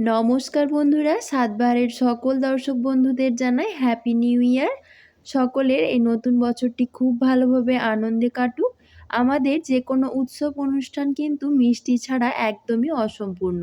নমস্কার বন্ধুরা, সাতবারের সকল দর্শক বন্ধুদের জানাই হ্যাপি নিউ ইয়ার সকলের এই নতুন বছরটি খুব ভালোভাবে আনন্দে কাটুক। আমাদের যে কোনো উৎসব অনুষ্ঠান কিন্তু মিষ্টি ছাড়া একদমই অসম্পূর্ণ।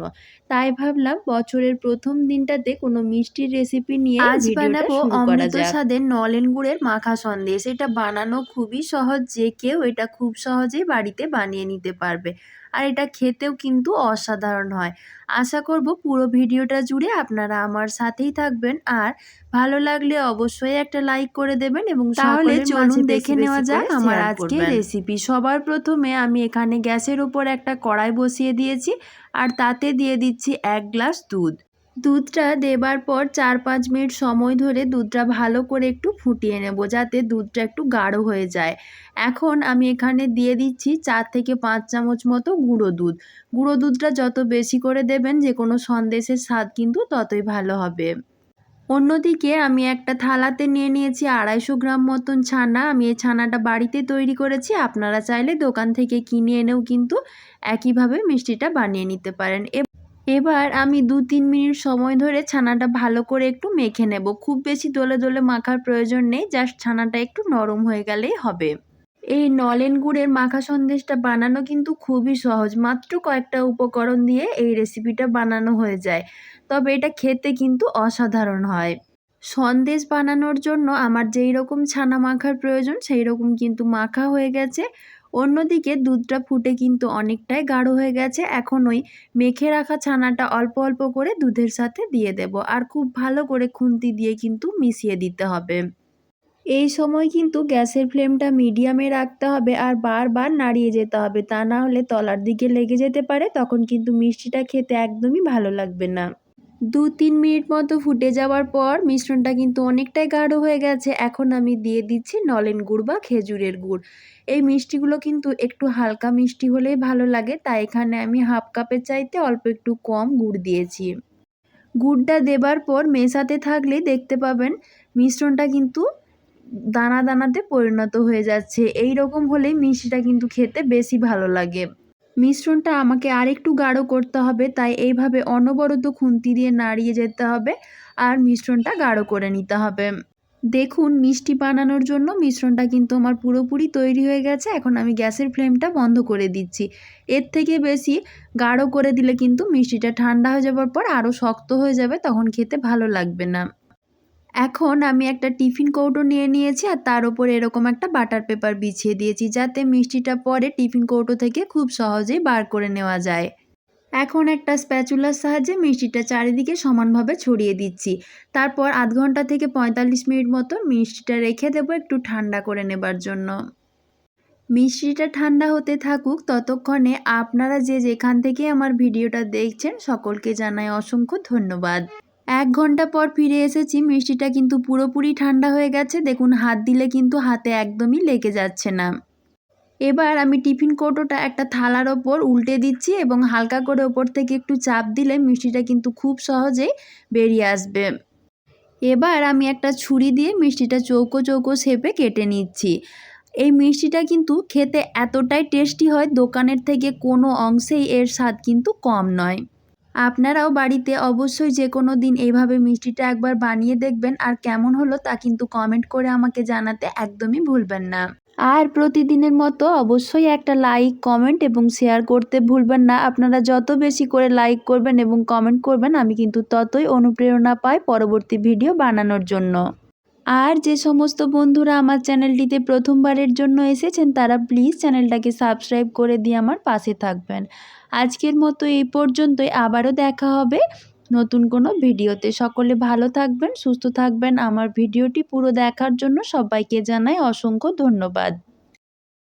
তাই ভাবলাম বছরের প্রথম দিনটাতে কোনো মিষ্টির রেসিপি নিয়ে আজ বানাবো অমৃত স্বাদের নলেন গুড়ের মাখা সন্দেশ। এটা বানানো খুবই সহজ যে কেউ এটা খুব সহজেই বাড়িতে বানিয়ে নিতে পারবে। আর এটা খেতেও কিন্তু অসাধারণ হয়। আশা করব পুরো ভিডিওটা জুড়ে আপনারা আমার সাথেই থাকবেন। আর ভালো লাগলে অবশ্যই একটা লাইক করে দেবেন এবং তাহলে চলুন দেখে নেওয়া যাক আমার আজকে রেসিপি করবেন। সবার প্রথমে আমি এখানে গ্যাসের উপর একটা কড়াই বসিয়ে দিয়েছি আর তাতে দিয়ে দিচ্ছি এক গ্লাস দুধ। দুধটা দেবার পর চার পাঁচ মিনিট সময় ধরে দুধটা ভালো করে একটু ফুটিয়ে নেব যাতে দুধটা একটু গাঢ় হয়ে যায়। এখন আমি এখানে দিয়ে দিচ্ছি চার থেকে পাঁচ চামচ মতো গুঁড়ো দুধ। গুঁড়ো দুধটা যত বেশি করে দেবেন যে কোনো সন্দেশের স্বাদ কিন্তু ততই ভালো হবে। অন্যদিকে আমি একটা থালাতে নিয়ে নিয়েছি আড়াইশো গ্রাম মতন ছানা। আমি এই ছানাটা বাড়িতে তৈরি করেছি। আপনারা চাইলে দোকান থেকে কিনে এনেও কিন্তু একইভাবে মিষ্টিটা বানিয়ে নিতে পারেন। এবার আমি দু তিন মিনিট সময় ধরে ছানাটা ভালো করে একটু মেখে নেব। খুব বেশি দোলে দোলে মাখার প্রয়োজন নেই। জাস্ট ছানাটা একটু নরম হয়ে গেলেই হবে। এই নলেন গুড়ের মাখা সন্দেশটা বানানো কিন্তু খুবই সহজ। মাত্র কয়েকটা উপকরণ দিয়ে এই রেসিপিটা বানানো হয়ে যায়। তবে এটা খেতে কিন্তু অসাধারণ হয়। সন্দেশ বানানোর জন্য আমার যেই রকম ছানা মাখার প্রয়োজন, সেই রকম কিন্তু মাখা হয়ে গেছে। অন্যদিকে দুধটা ফুটে কিন্তু অনেকটাই গাঢ় হয়ে গেছে। এখন ওই মেখে রাখা ছানাটা অল্প অল্প করে দুধের সাথে দিয়ে দেব। আর খুব ভালো করে খুন্তি দিয়ে কিন্তু মিশিয়ে দিতে হবে। এই সময় কিন্তু গ্যাসের ফ্লেমটা মিডিয়ামে রাখতে হবে আর বারবার নাড়িয়ে যেতে হবে। তা না হলে তলার দিকে লেগে যেতে পারে, তখন কিন্তু মিষ্টিটা খেতে একদমই ভালো লাগবে না। দু তিন মিনিট মতো ফুটে যাওয়ার পর মিশ্রণটা কিন্তু অনেকটাই গাঢ় হয়ে গেছে। এখন আমি দিয়ে দিচ্ছি নলেন গুড় বা খেজুরের গুড়। এই মিষ্টিগুলো কিন্তু একটু হালকা মিষ্টি হলেই ভালো লাগে, তাই এখানে আমি হাফ কাপের চাইতে অল্প একটু কম গুড় দিয়েছি। গুড়টা দেবার পর মেশাতে থাকলেই দেখতে পাবেন মিশ্রণটা কিন্তু দানা দানাতে পরিণত হয়ে যাচ্ছে। এই রকম হলেই মিষ্টিটা কিন্তু খেতে বেশি ভালো লাগে। মিশ্রণটা আমাকে আরেকটু গাঢ় করতে হবে, তাই এইভাবে অনবরত খুন্তি দিয়ে নাড়িয়ে যেতে হবে আর মিশ্রণটা গাঢ় করে নিতে হবে। দেখুন, মিষ্টি বানানোর জন্য মিশ্রণটা কিন্তু আমার পুরোপুরি তৈরি হয়ে গেছে। এখন আমি গ্যাসের ফ্লেমটা বন্ধ করে দিচ্ছি। এর থেকে বেশি গাঢ় করে দিলে কিন্তু মিষ্টিটা ঠান্ডা হয়ে যাওয়ার পর আরও শক্ত হয়ে যাবে, তখন খেতে ভালো লাগবে না। এখন আমি একটা টিফিন কৌটো নিয়ে নিয়েছি আর তার উপর এরকম একটা বাটার পেপার বিছিয়ে দিয়েছি যাতে মিষ্টিটা পরে টিফিন কৌটো থেকে খুব সহজেই বার করে নেওয়া যায়। এখন একটা স্প্যাচুলার সাহায্যে মিষ্টিটা চারিদিকে সমানভাবে ছড়িয়ে দিচ্ছি। তারপর আধ ঘণ্টা থেকে পঁয়তাল্লিশ মিনিট মতো মিষ্টিটা রেখে দেবো একটু ঠান্ডা করে নেবার জন্য। মিষ্টিটা ঠান্ডা হতে থাকুক ততক্ষণে আপনারা যে যেখান থেকে আমার ভিডিওটা দেখছেন সকলকে জানাই অসংখ্য ধন্যবাদ। এক ঘণ্টা পর ফিরে এসেছি, মিষ্টিটা কিন্তু পুরোপুরি ঠান্ডা হয়ে গেছে। দেখুন, হাত দিলে কিন্তু হাতে একদমই লেগে যাচ্ছে না। এবার আমি টিফিন কৌটোটা একটা থালার ওপর উল্টে দিচ্ছি এবং হালকা করে ওপর থেকে একটু চাপ দিলে মিষ্টিটা কিন্তু খুব সহজেই বেরিয়ে আসবে। এবার আমি একটা ছুরি দিয়ে মিষ্টিটা চৌকো চৌকো শেপে কেটে নিচ্ছি। এই মিষ্টিটা কিন্তু খেতে এতটাই টেস্টি হয়, দোকানের থেকে কোনো অংশেই এর স্বাদ কিন্তু কম নয়। আপনারাও বাড়িতে অবশ্যই যে কোনো দিন এইভাবে মিষ্টিটা একবার বানিয়ে দেখবেন আর কেমন হলো তা কিন্তু কমেন্ট করে আমাকে জানাতে একদমই ভুলবেন না। আর প্রতিদিনের মতো অবশ্যই একটা লাইক কমেন্ট এবং শেয়ার করতে ভুলবেন না। আপনারা যত বেশি করে লাইক করবেন এবং কমেন্ট করবেন, আমি কিন্তু ততই অনুপ্রেরণা পাই পরবর্তী ভিডিও বানানোর জন্য। আর যে সমস্ত বন্ধুরা আমার চ্যানেলটিতে প্রথমবারের জন্য এসেছেন, তারা প্লিজ চ্যানেলটাকে সাবস্ক্রাইব করে দিয়ে আমার পাশে থাকবেন। আজকের মতো এই পর্যন্তই, আবারও দেখা হবে নতুন কোনো ভিডিওতে। সকলে ভালো থাকবেন, সুস্থ থাকবেন। আমার ভিডিওটি পুরো দেখার জন্য সবাইকে জানাই অসংখ্য ধন্যবাদ।